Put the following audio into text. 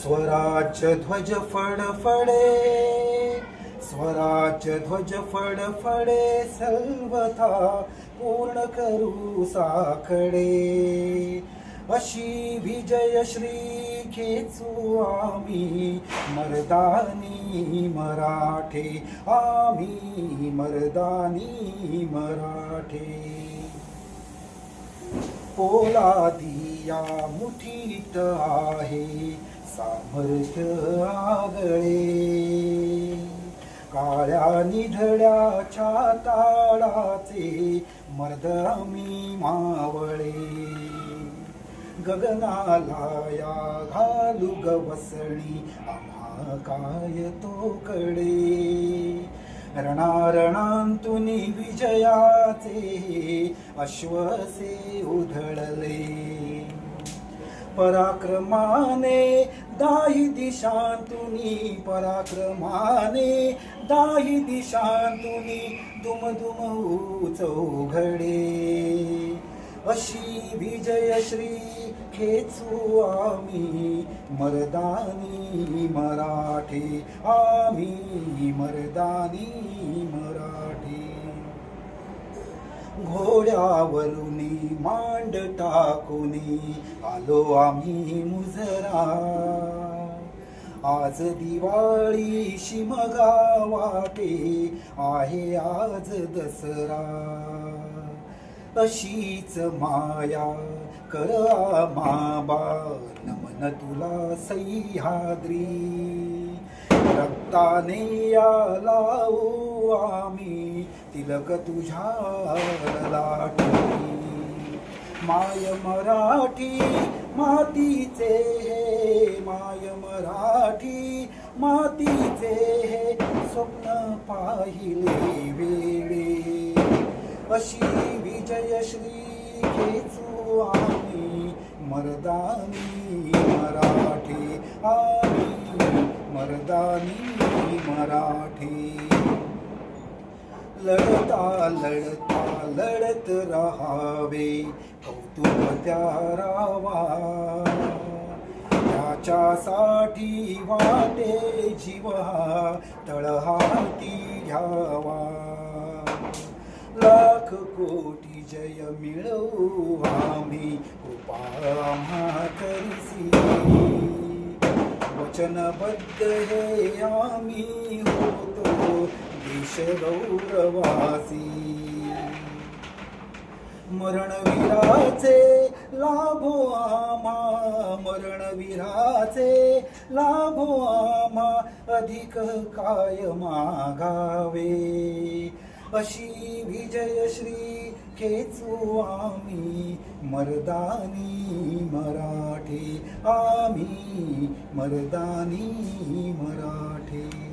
स्वराज ध्वज फडफडे स्वराज ध्वज फडफडे सर्वथा पूर्ण करू साकडे. अशी विजय श्री खेचू आम्ही मर्दानी मराठे. आम्ही मर्दानी मराठे. पोलादिया मुठीत आहे सामर्थ आगळे काळ्या निधड्याच्या ताळाचे मर्द मी मावळे. गगनाला या घालू गवसणी आम्हा काय तो कडे रणारणांतुनी विजयाचे अश्वसे उध पराक्रमाने दाही दिशांतुनी पराक्रमाने दाही दिशांतुनी दुम दुम चौघडे अशी विजय श्री खेचू आम्ही मर्दानी मराठे आम्ही मर्दानी मराठे. घोड्यावरुनी मांड टाकुनी आलो आम्ही मुजरा. आज दिवाळी शिमगा वाटे आहे आज दसरा. अशीच माया कर माबा नमन तुला सह्याद्री. ताने लावू आम्ही तिलक तुझ्या लाठी माय मराठी मातीचे हे माय मराठी मातीचे हे स्वप्न पाहिले वेळे. अशी विजयश्री खेचू आम्ही मर्दानी मर्दानी मराठी. लढता लढता लढत राहावे कौतुक त्या रावा त्याच्यासाठी वाटे जीवा तळहाती घ्यावा. लाख कोटी जय मिळवू आम्ही कृपा आम्हा वचनबद्ध हे आम्ही होतो देश गौरवासी मरणवीराचे लाभो आमा मरणवीराचे लाभो आमा अधिक काय मागावे? अशी विजय श्री खेचू आम्ही मर्दानी. आम्ही मर्दानी मराठे.